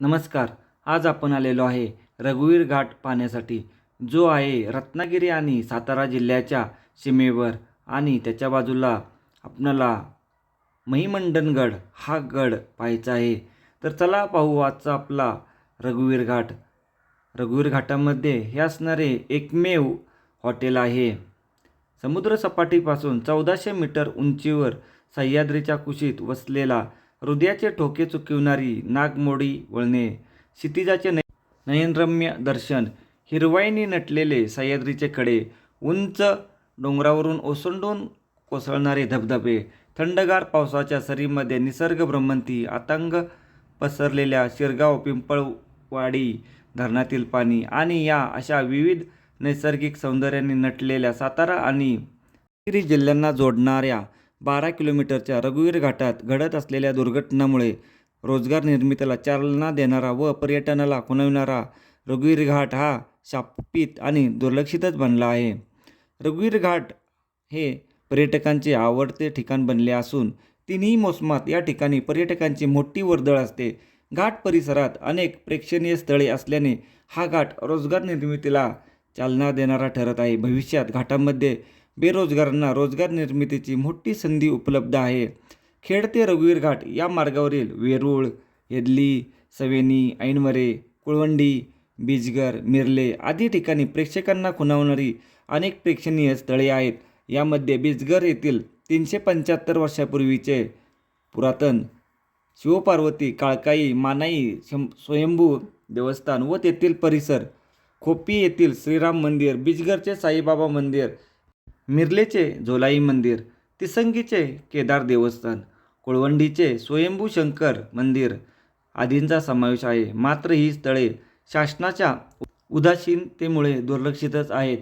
नमस्कार आज आपण आलेलो आहे रघुवीर घाट पाहण्यासाठी जो आहे रत्नागिरी आणि सातारा जिल्ह्याच्या सीमेवर आणि त्याच्या बाजूला आपणाला महिमंडनगड हा गड पाहायचा आहे. तर चला पाहू आजचा आपला रघुवीर घाट. रघुवीर घाटामध्ये हे असणारे एकमेव हॉटेल आहे. समुद्रसपाटीपासून चौदाशे मीटर उंचीवर सह्याद्रीच्या कुशीत वसलेला हृदयाचे ठोके चुकविणारी नागमोडी वळणे क्षितिजाचे नय नयनरम्य दर्शन हिरवाईने नटलेले सह्याद्रीचे कडे उंच डोंगरावरून ओसंडून कोसळणारे धबधबे थंडगार पावसाच्या सरीमध्ये निसर्ग भ्रमंती आतंग पसरलेल्या शिरगाव पिंपळवाडी धरणातील पाणी आणि या अशा विविध नैसर्गिक सौंदर्याने नटलेल्या सातारा आणि जिल्ह्यांना जोडणाऱ्या बारा किलोमीटरच्या रघुवीर घाटात घडत असलेल्या दुर्घटनामुळे रोजगार निर्मितीला चालना देणारा व पर्यटनाला खुणविणारा रघुवीर घाट हा शापित आणि दुर्लक्षितच बनला आहे. रघुवीर घाट हे पर्यटकांचे आवडते ठिकाण बनले असून तिन्ही मोसमात या ठिकाणी पर्यटकांची मोठी वर्दळ असते. घाट परिसरात अनेक प्रेक्षणीय स्थळे असल्याने हा घाट रोजगार निर्मितीला चालना देणारा ठरत आहे. भविष्यात घाटामध्ये बेरोजगारांना रोजगार निर्मितीची मोठी संधी उपलब्ध आहे. खेड ते रघुवीर घाट या मार्गावरील वेरूळ येदली सवेनी ऐनवरे कुळवंडी बीजगर मिरले आदी ठिकाणी प्रेक्षकांना खुणावणारी अनेक प्रेक्षणीय स्थळे आहेत. यामध्ये बीजगर येथील तीनशे पंच्याहत्तर वर्षापूर्वीचे पुरातन शिवपार्वती काळकाई मानाई शं स्वयंभू देवस्थान व तेथील परिसर. खोपी येथील श्रीराम मंदिर बिजगरचे साईबाबा मंदिर मिरलेचे झोलाई मंदिर तिसंगीचे केदार देवस्थान कुळवंडीचे स्वयंभू शंकर मंदिर आदींचा समावेश आहे. मात्र ही स्थळे शासनाच्या उदासीनतेमुळे दुर्लक्षितच आहेत.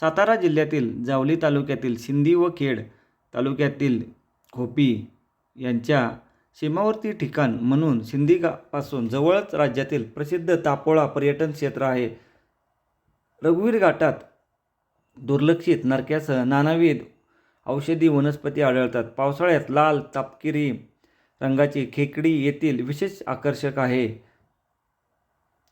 सातारा जिल्ह्यातील जावली तालुक्यातील सिंधी व खेड तालुक्यातील खोपी यांच्या सीमावर्ती ठिकाण म्हणून सिंधीगापासून जवळच राज्यातील प्रसिद्ध तापोळा पर्यटन क्षेत्र आहे. रघुवीर घाटात दुर्लक्षित नरक्यासह नानाविध औषधी वनस्पती आढळतात. पावसाळ्यात लाल तापकिरी रंगाची खेकडी येथील विशेष आकर्षक आहे.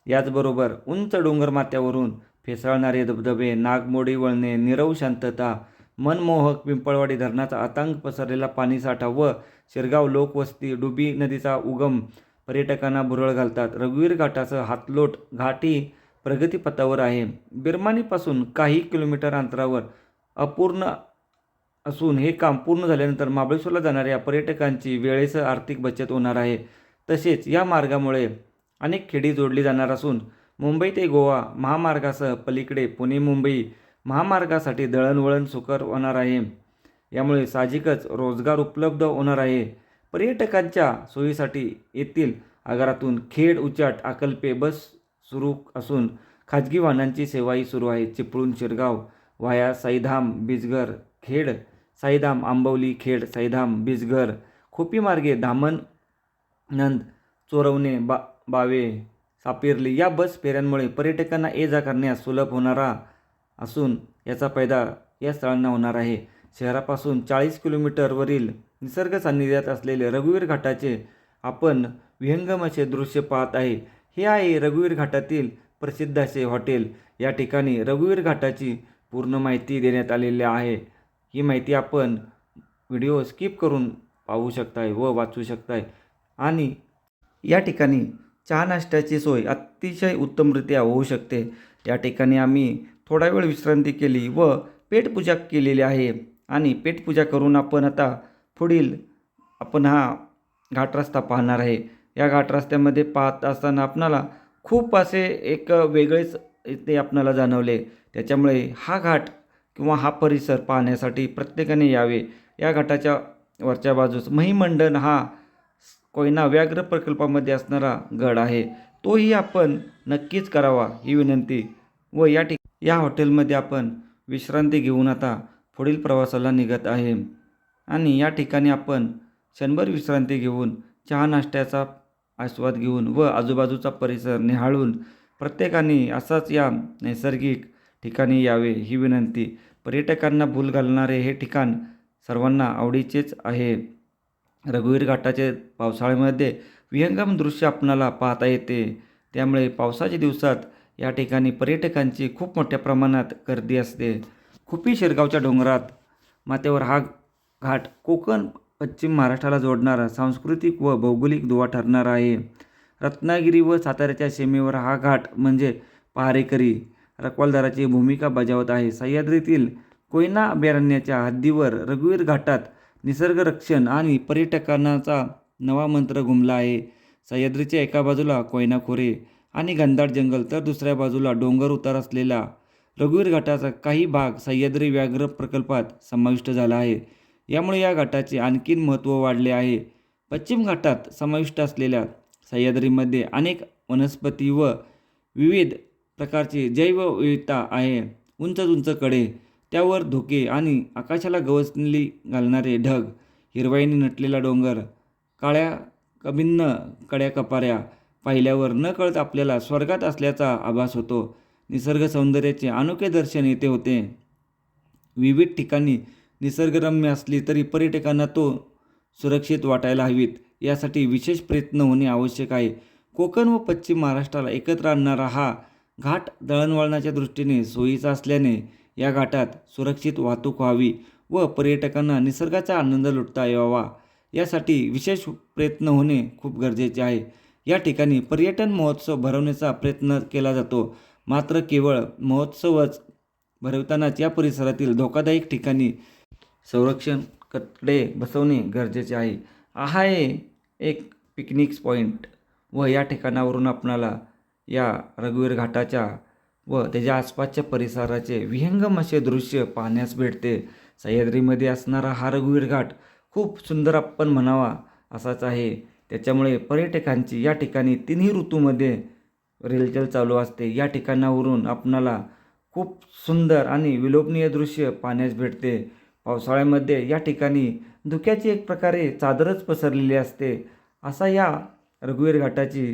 याचबरोबर उंच डोंगरमाथ्यावरून फेसाळणारे धबधबे नागमोडी वळणे निरव शांतता मनमोहक पिंपळवाडी धरणाचा आतंक पसरलेला पाणीसाठा व शिरगाव लोकवस्ती डुबी नदीचा उगम पर्यटकांना भुरळ घालतात. रघुवीर घाटासह हातलोट घाटी प्रगतीपथावर आहे. बिरमानीपासून काही किलोमीटर अंतरावर अपूर्ण असून हे काम पूर्ण झाल्यानंतर महाबळेश्वरला जाणाऱ्या पर्यटकांची वेळेसह आर्थिक बचत होणार आहे. तसेच या मार्गामुळे अनेक खेडी जोडली जाणार असून मुंबई ते गोवा महामार्गासह पलीकडे पुणे मुंबई महामार्गासाठी दळणवळण सुकर होणार आहे. यामुळे साहजिकच रोजगार उपलब्ध होणार आहे. पर्यटकांच्या सोयीसाठी येथील आगारातून खेड उचाट अकल्पे बस सुरू असून खाजगी वाहनांची सेवाही सुरू आहे. चिपळूण शिरगाव वाया साईधाम बिजगर खेड साईधाम आंबवली खेड साईधाम बिजगर खोपी मार्गे धामण नंद चोरवणे बा बावे सापिर्ली या बस फेऱ्यांमुळे पर्यटकांना ये जा करण्यास सुलभ होणारा असून याचा फायदा या स्थळांना होणार आहे. शहरापासून चाळीस किलोमीटरवरील निसर्ग सान्निध्यात असलेले रघुवीर घाटाचे आपण विहंगम असे दृश्य पाहत आहे. हे आहे रघुवीर घाटातील प्रसिद्ध असे हॉटेल. या ठिकाणी रघुवीर घाटाची पूर्ण माहिती देण्यात आलेली आहे. ही माहिती आपण व्हिडिओ स्किप करून पाहू शकताय व वाचू शकताय. आणि या ठिकाणी चहा नाश्त्याची सोय अतिशय उत्तमरित्या होऊ शकते. या ठिकाणी आम्ही थोडा वेळ विश्रांती केली व पेटपूजा केलेली आहे. आणि पेटपूजा करून आपण आता पुढील आपण हा घाट रस्ता पाहणार आहे. या घाट रस्त्यामध्ये पाहत असताना आपणाला खूप असे एक वेगळेच ते आपणाला जाणवले. त्याच्यामुळे हा घाट किंवा हा परिसर पाहण्यासाठी प्रत्येकाने यावे. या घाटाच्या वरच्या बाजूस महिमंडन हा कोयना व्याघ्र प्रकल्पामध्ये असणारा गड आहे. तोही आपण नक्कीच करावा ही विनंती व या ठिक या हॉटेलमध्ये आपण विश्रांती घेऊन आता पुढील प्रवासाला निघत आहे. आणि या ठिकाणी आपण क्षणभर विश्रांती घेऊन चहा नाश्त्याचा आस्वाद घेऊन व आजूबाजूचा परिसर निहाळून प्रत्येकाने असाच या नैसर्गिक ठिकाणी यावे ही विनंती. पर्यटकांना भूल घालणारे हे ठिकाण सर्वांना आवडीचेच आहे. रघुवीर घाटाचे पावसाळ्यामध्ये विहंगम दृश्य आपणाला पाहता येते. त्यामुळे पावसाच्या दिवसात या ठिकाणी पर्यटकांची खूप मोठ्या प्रमाणात गर्दी असते. खुपी शिरगावच्या डोंगरात माथ्यावर हा घाट कोकण पश्चिम महाराष्ट्राला जोडणारा सांस्कृतिक व भौगोलिक दुवा ठरणार आहे. रत्नागिरी व साताऱ्याच्या सीमेवर हा घाट म्हणजे पहारेकरी रखवालदाराची भूमिका बजावत आहे. सह्याद्रीतील कोयना अभयारण्याच्या हद्दीवर रघुवीर घाटात निसर्ग रक्षण आणि पर्यटकांचा नवा मंत्र घुमला आहे. सह्याद्रीच्या एका बाजूला कोयना खोरे आणि घनदाट जंगल तर दुसऱ्या बाजूला डोंगर उतार असलेला रघुवीर घाटाचा काही भाग सह्याद्री व्याघ्र प्रकल्पात समाविष्ट झाला आहे. यामुळे या घाटाचे आणखीन महत्त्व वाढले आहे. पश्चिम घाटात समाविष्ट असलेल्या सह्याद्रीमध्ये अनेक वनस्पती व विविध प्रकारची जैवविविधता आहे. उंच उंच कडे त्यावर धोके आणि आकाशाला गवसली घालणारे ढग हिरवाईने नटलेला डोंगर काळ्या कभिन्न कड्या कपाऱ्या पाहिल्यावर न कळत आपल्याला स्वर्गात असल्याचा आभास होतो. निसर्ग सौंदर्याचे अनोखे दर्शन येथे होते. विविध ठिकाणी निसर्गरम्य असली तरी पर्यटकांना तो सुरक्षित वाटायला हवीत. यासाठी विशेष प्रयत्न होणे आवश्यक आहे. कोकण व पश्चिम महाराष्ट्राला एकत्र आणणारा हा घाट दळणवळणाच्या दृष्टीने सोयीचा असल्याने या घाटात सुरक्षित वाहतूक व्हावी व पर्यटकांना निसर्गाचा आनंद लुटता यावा. यासाठी विशेष प्रयत्न होणे खूप गरजेचे आहे. या ठिकाणी पर्यटन महोत्सव भरवण्याचा प्रयत्न केला जातो. मात्र केवळ महोत्सवच भरवतानाच या परिसरातील धोकादायक ठिकाणी संरक्षण कटडे बसवणे गरजेचे आहे. हा आहे एक पिकनिक पॉईंट व या ठिकाणावरून आपणाला या रघुवीर घाटाच्या व त्याच्या आसपासच्या परिसराचे विहंगम असे दृश्य पाहण्यास भेटते. सह्याद्रीमध्ये असणारा हा रघुवीर घाट खूप सुंदर आपण म्हणावा असाच आहे. त्याच्यामुळे पर्यटकांची या ठिकाणी तिन्ही ऋतूमध्ये रेलचल चालू असते. या ठिकाणावरून आपणाला खूप सुंदर आणि विलोभनीय दृश्य पाहण्यास भेटते. पावसाळ्यामध्ये या ठिकाणी धुक्याची एक प्रकारे चादरच पसरलेली असते. असा या रघुवीर घाटाची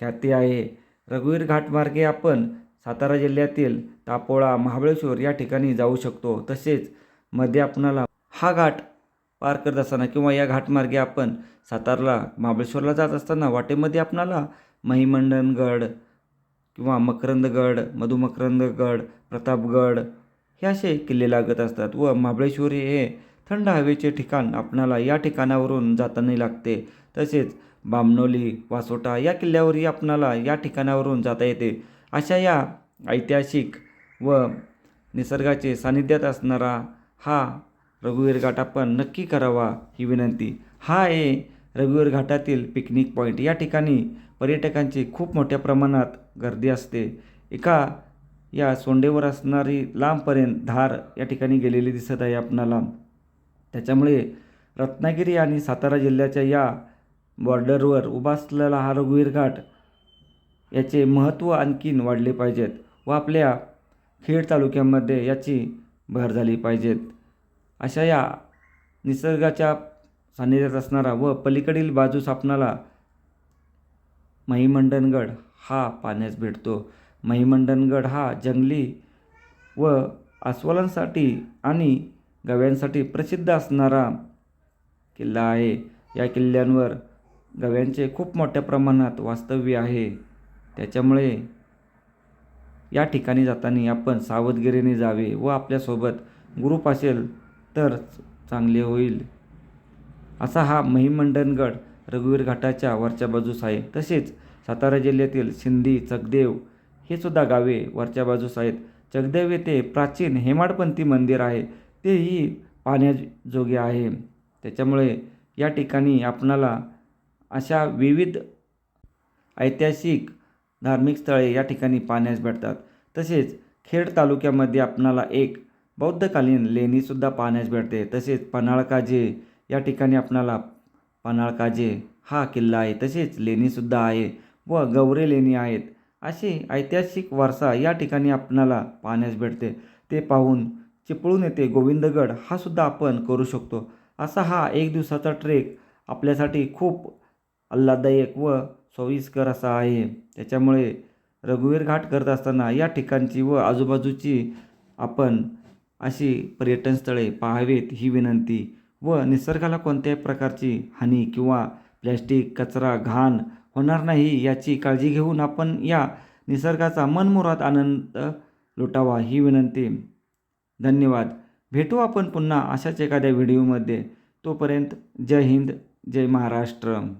ख्याती आहे. रघुवीर घाटमार्गे आपण सातारा जिल्ह्यातील तापोळा महाबळेश्वर या ठिकाणी जाऊ शकतो. तसेच मध्ये आपणाला हा घाट पार करत असताना किंवा या घाटमार्गे आपण सातारला महाबळेश्वरला जात असताना वाटेमध्ये आपणाला महिमंडनगड किंवा मकरंदगड मधुमकरंदगड प्रतापगड हे असे किल्ले लागत असतात व महाबळेश्वरी हे थंड हवेचे ठिकाण आपणाला या ठिकाणावरून जाताना लागते. तसेच बामनोली वासोटा या किल्ल्यावरही आपणाला या ठिकाणावरून जाता येते. अशा या ऐतिहासिक व निसर्गाचे सानिध्यात असणारा हा रघुवीर घाट आपण नक्की करावा ही विनंती. हा आहे रघुवीर घाटातील पिकनिक पॉईंट या ठिकाणी पर्यटकांची खूप मोठ्या प्रमाणात गर्दी असते. एका या सोंडेवर असणारी लांबपर्यंत धार या ठिकाणी गेलेली दिसत आहे आपणाला. त्याच्यामुळे रत्नागिरी आणि सातारा जिल्ह्याच्या या बॉर्डरवर उभा असलेला हा रघुवीर घाट याचे महत्त्व आणखीन वाढले पाहिजेत व आपल्या खेड तालुक्यामध्ये याची भर झाली पाहिजेत. अशा या निसर्गाच्या सान्निध्यात असणारा व पलीकडील बाजूस आपणाला महिमंडनगड हा पाहण्यास भेटतो. महिमंडनगड हा जंगली व अस्वलांसाठी आणि गव्यांसाठी प्रसिद्ध असणारा किल्ला आहे. या किल्ल्यांवर गव्यांचे खूप मोठ्या प्रमाणात वास्तव्य आहे. त्याच्यामुळे या ठिकाणी जाताना आपण सावधगिरीने जावे व आपल्यासोबत ग्रुप असेल तर चांगले होईल. असा हा महिमंडनगड रघुवीर घाटाच्या वरच्या बाजूस आहे. तसेच सातारा जिल्ह्यातील सिंधी चकदेव हे सुद्धा गावे वरच्या बाजूस आहेत. चकदेव येथे प्राचीन हेमाडपंथी मंदिर आहे. तेही पाहण्याजोगे आहे. त्याच्यामुळे या ठिकाणी आपणाला अशा विविध ऐतिहासिक धार्मिक स्थळे या ठिकाणी पाहण्यास भेटतात. तसेच खेड तालुक्यामध्ये आपणाला एक बौद्धकालीन लेणीसुद्धा पाहण्यास भेटते. तसेच पन्हाळकाजे या ठिकाणी आपणाला पन्हाळकाजे हा किल्ला आहे. तसेच लेणीसुद्धा आहे व गौरे लेणी आहेत. अशी ऐतिहासिक वारसा या ठिकाणी आपणाला पाहण्यास भेटते. ते पाहून चिपळूण येथे गोविंदगड हा सुद्धा आपण करू शकतो. असा हा एक दिवसाचा ट्रेक आपल्यासाठी खूप आल्हाददायक व सोयीस्कर असा आहे. त्याच्यामुळे रघुवीर घाट करत असताना या ठिकाणची व आजूबाजूची आपण अशी पर्यटन स्थळे पाहावेत ही विनंती व निसर्गाला कोणत्याही प्रकारची हानी किंवा प्लॅस्टिक कचरा घाण होणार नाही याची काळजी घेऊन आपण या निसर्गाचा मनमुराद आनंद लुटावा ही विनंती. धन्यवाद. भेटू आपण पुन्हा अशाच एखाद्या व्हिडिओमध्ये. तोपर्यंत जय हिंद जय महाराष्ट्र.